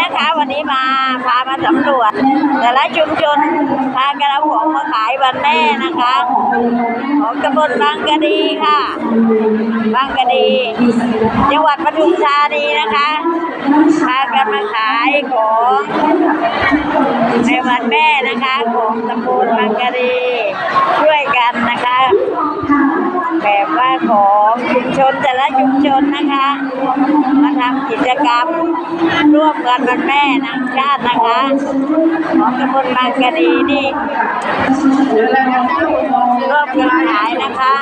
นะคะ วันนี้มาพามาสำรวจ แต่ละชุมชนพากันเอาของมาขายวันแม่นะคะ ของตำบลบางกะดีค่ะบางกะดี จังหวัดปทุมธานีนะคะพากันมาขายของในวันแม่นะคะของตำบลบางกะดีช่วยกันนะคะ แบบว่าของ ชนแต่ละชุมชนนะคะมาทำกิจกรรมร่วมกันวันแม่นางชาตินะคะของตำบลบางกะดีนี่ร่วมกันขายนะคะ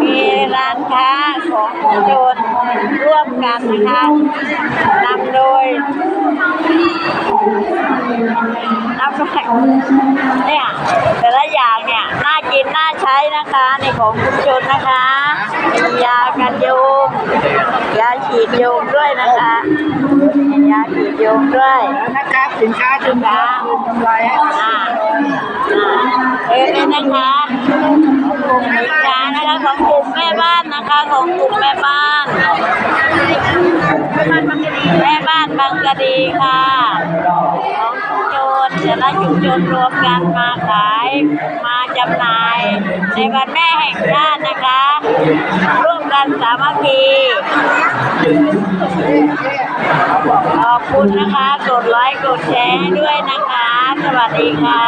มีร้านค้าของชุมชนร่วมกันนะคะนำโดยนำโดยเนี่ยแต่ละอย่างเนี่ยน่ากินน่า ช้นะคะในของชุมชนนะคะมียากันยุงยาฉีดยุงด้วยนะคะมียาฉีดยุงด้วยนะครับสินค้าชุมชนกำไรให้อ่าอ่าเออเนี่ยนะคะกลุ่มสินค้านะคะของกลุ่มแม่บ้านนะคะของกลุ่มแม่บ้านแม่บ้านบางกะดีค่ะของชุมชนแต่ละชุมชนรวมกันมาขาย มาจำหน่ายในวันแม่แห่งชาตินะคะ ร่วมกันสามัคคีขอบคุณนะคะ กดไลค์กดแชร์ให้ด้วยนะคะ สวัสดีค่ะ